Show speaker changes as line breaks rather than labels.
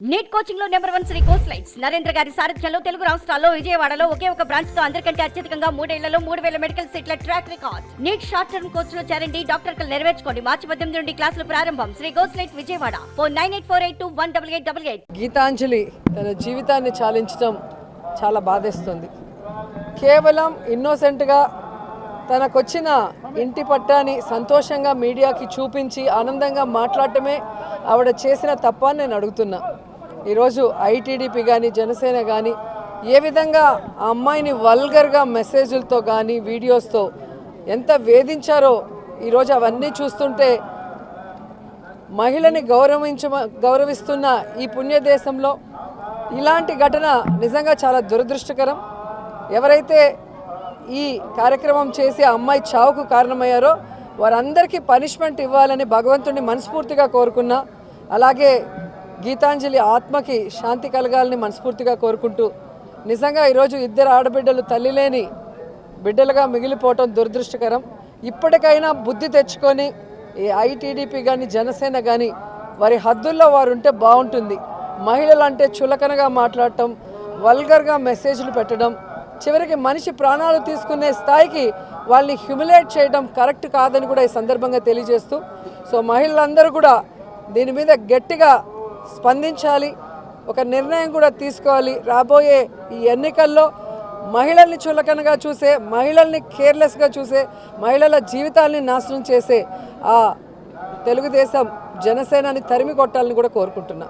Neat కోచింగ్లో number one Sri course lights Narendra గారి సారథ్యంలో తెలుగు రాష్ట్రాల్లో విజయవాడలో ఒకే ఒక బ్రాంచ్తో అందరికంటే అత్యధికంగా మూడేళ్ళలో మూడు వేల మెడికల్ సీట్ల track record NEET short term కోర్స్లో చేరండి డాక్టర్ కలు నెరవేర్చుకోండి. మార్చి పద్దెనిమిది నుండి క్లాసులు ప్రారంభం. Sri course light Vijayawada. Four nine eight four eight two one double eight double eight.
Gitanjali తన జీవితాన్ని చాలించడం చాలా బాధేస్తుంది. కేవలం ఇన్నోసెంట్గా తనకొచ్చిన ఇంటి పట్టాని సంతోషంగా మీడియాకి చూపించి ఆనందంగా మాట్లాడటమే ఆవిడ చేసిన తప్ప నేను అడుగుతున్నా. ఈరోజు ఐటీడీపీ కానీ జనసేన కానీ ఏ విధంగా ఆ అమ్మాయిని వల్గర్గా మెసేజ్లతో కానీ వీడియోస్తో ఎంత వేధించారో ఈరోజు అవన్నీ చూస్తుంటే మహిళని గౌరవించ గౌరవిస్తున్న ఈ పుణ్యదేశంలో ఇలాంటి ఘటన నిజంగా చాలా దురదృష్టకరం. ఎవరైతే ఈ కార్యక్రమం చేసి ఆ అమ్మాయి చావుకు కారణమయ్యారో వారందరికీ పనిష్మెంట్ ఇవ్వాలని భగవంతుడిని మనస్ఫూర్తిగా కోరుకున్నా. అలాగే గీతాంజలి ఆత్మకి శాంతి కలగాలని మనస్ఫూర్తిగా కోరుకుంటూ నిజంగా ఈరోజు ఇద్దరు ఆడబిడ్డలు తల్లి లేని బిడ్డలుగా మిగిలిపోవటం దురదృష్టకరం. ఇప్పటికైనా బుద్ధి తెచ్చుకొని ఈ ఐటీడీపీ కానీ జనసేన కానీ వారి హద్దుల్లో వారు ఉంటే బాగుంటుంది. మహిళలు అంటే చులకనగా మాట్లాడటం వల్గర్గా మెసేజ్లు పెట్టడం చివరికి మనిషి ప్రాణాలు తీసుకునే స్థాయికి వాళ్ళని హ్యూమిలేట్ చేయడం కరెక్ట్ కాదని కూడా ఈ సందర్భంగా తెలియజేస్తూ సో మహిళలందరూ కూడా దీని మీద గట్టిగా స్పందించాలి ఒక నిర్ణయం కూడా తీసుకోవాలి. రాబోయే ఈ ఎన్నికల్లో మహిళల్ని చులకనగా చూసే మహిళల్ని కేర్లెస్గా చూసే మహిళల జీవితాల్ని నాశనం చేసే ఆ తెలుగుదేశం జనసేనని తరిమి కొట్టాలని కూడా కోరుకుంటున్నా.